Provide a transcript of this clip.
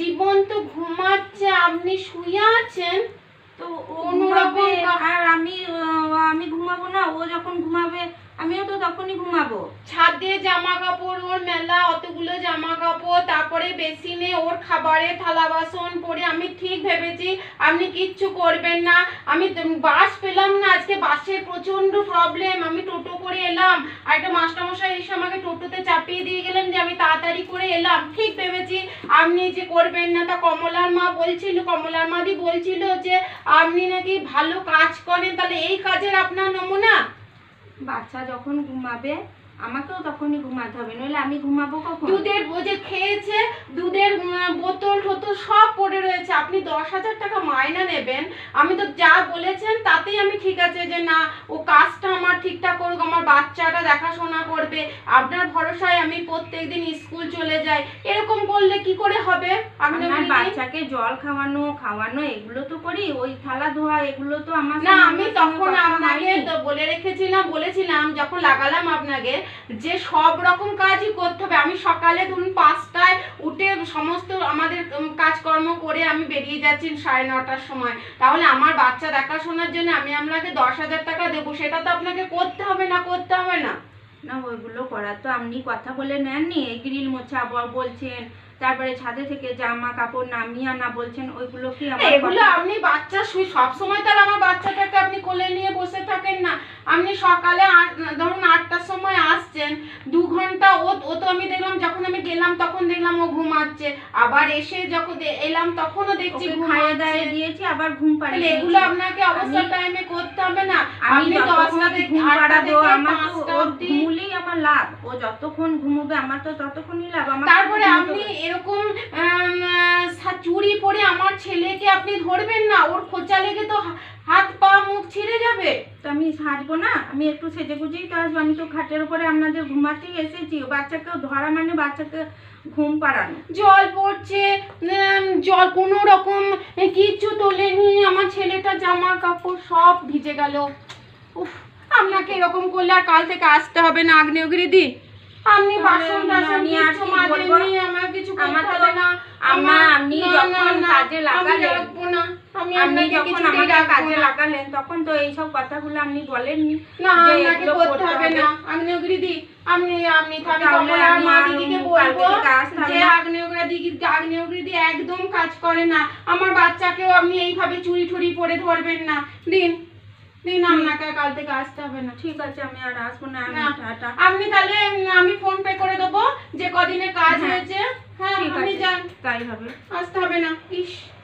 জীবন তো ঘুমাচ্ছে আপনি শুয়ে আছেন তো ও ঘুমাবে আর আমি আমি ঘুমাবো না ও যখন ঘুমাবে আমিও তো তখনই ঘুমাবো। ছাদে জামা কাপড় ওর মেলা অতগুলো জামা কাপড় তারপরে বেসিনে ওর খাবারে থালা বাসন পরে আমি ঠিক ভেবেছি আপনি কিচ্ছু করবেন না। আমি বাস পেলাম না, আজকে বাসের প্রচণ্ড প্রবলেম আমি টোটো করে এলাম। আর একটা মাস্টারমশাই এসে আমাকে টোটোতে চাপিয়ে দিয়ে গেলেন যে আমি তাড়াতাড়ি করে এলাম। ঠিক ভেবেছি আপনি যে করবেন না, তা কমলার মা বলছিল, কমলার মাদি বলছিল যে আপনি নাকি ভালো কাজ করেন, তাহলে এই কাজের আপনার নমুনা? বাচ্চা যখন ঘুমাবে আমাকেও তখনই ঘুমাতে হবে নইলে আমি ঘুমাবো কখন? দুধের ও যে খেয়েছে দুধের বোতল টোতল সব পড়ে রয়েছে। আপনি দশ হাজার টাকা মায়না নেবেন। আমি তো যা বলেছেন তাতেই আমি ঠিক আছে যে না ও কাজটা আমার ঠিকঠাক করুক আমার বাচ্চাটা দেখাশোনা করবে আপনার ভরসায় আমি প্রত্যেকদিন স্কুল চলে যাই। এরকম করলে কি করে হবে? আপনি আমার বাচ্চাকে জল খাওয়ানো খাওয়ানো এগুলো তো করি ওই থালা ধোয়া এগুলো তো আমার না আমি তখন আপনাকে তো বলে রেখেছিলাম বলেছিলাম যখন লাগালাম আপনাকে যে সব রকম কাজই করতে হবে। আমি সকালে ধরুন পাঁচটায় উঠে সমস্ত আমাদের কাজকর্ম করে আমি বেরিয়ে যাচ্ছি সাড়ে নটার সময়। তাহলে আমার বাচ্চা দেখাশোনার জন্য আমি আপনাকে দশ হাজার টাকা দেবো সেটা তো আপনাকে করতে হবে না করতে হবে না। না ওইগুলো করার তো আপনি কথা বলে নেননি এই গ্রিল মোছা বলছেন তারপরে ছাদে থেকে জামা কাপড় নামিয়ে আনা বলছেন ওইগুলো কি আমার এগুলো আপনি বাচ্চা শুই সব সময় তার আমার বাচ্চাটাকে আপনি কোলে নিয়ে বসে থাকেন না আপনি সকালে আট ধরুন আটটার সময় আসছেন দু ঘণ্টা ও তো আমি দেখলাম যখন আমি গেলাম তখন দেখলাম ও ঘুমাচ্ছে। আবার এসে যখন এলাম তখনও দেখছি ওকে খাইয়ে দাইয়ে দিয়েছি আবার ঘুম তাহলে এগুলো আপনাকে অবসর টাইমে করতে হবে না। আমি আপনি দশটা যতক্ষণ থেকে ঘুম আটটা পাড়াবো থেকে আমার তো পাঁচটা অবধি। ঘুমলেই আমার লাভ। ও যতক্ষণ ঘুমোবে আমার তো ততক্ষণই লাভ। আমার তারপরে আপনি এরকম সা- পরে আমার ছেলেকে আপনি ধরবেন না? ওর খোঁচা লেগে তো হাত পা আমি সাজবো না আমি একটু সেজে গুজেই তো আসব। আমি তো খাটের উপরে আপনাদের ঘুমাতেই এসেছি বাচ্চাকেও ধরা মানে বাচ্চাকে ঘুম পাড়ানো। জল পড়ছে জল কোনো রকম কিচ্ছু তোলেনি আমার ছেলেটা জামা কাপড় সব ভিজে গেল। উফ আপনাকে এরকম করলে আর কাল থেকে আসতে হবে না আগ্নেয়গিরি দি। আপনি বাসন টাসন কিছু আমার কিছু করতে হবে না। আমা, আমার- আপনি যখন কাজে লাগালেন, না আমি আপনি যখন আমাকে কাজে লাগালেন তখন তো এইসব কথাগুলো আপনি বলেননি না আপনাকে করতে হবে। না। আপনি আপনি আমি তাহলে আমি মা দিদিকে বলব যে। আগ্নেয়গিরি দিদি একদম কাজ করে না। আমার বাচ্চাকেও আপনি এইভাবে চুরি টুরি পরে ধরবেন না। দিন দিন আপনাকে কাল থেকে আসতে হবে না। ঠিক আছে আমি আর আসব না। আমি টাটা। আপনি তাহলে আমি ফোন পে করে দেবো যে কদিনে কাজ হ্যাঁ। হয়েছে। হ্যাঁ আপনি যান। তাই হবে। আসতে হবে না। ইস।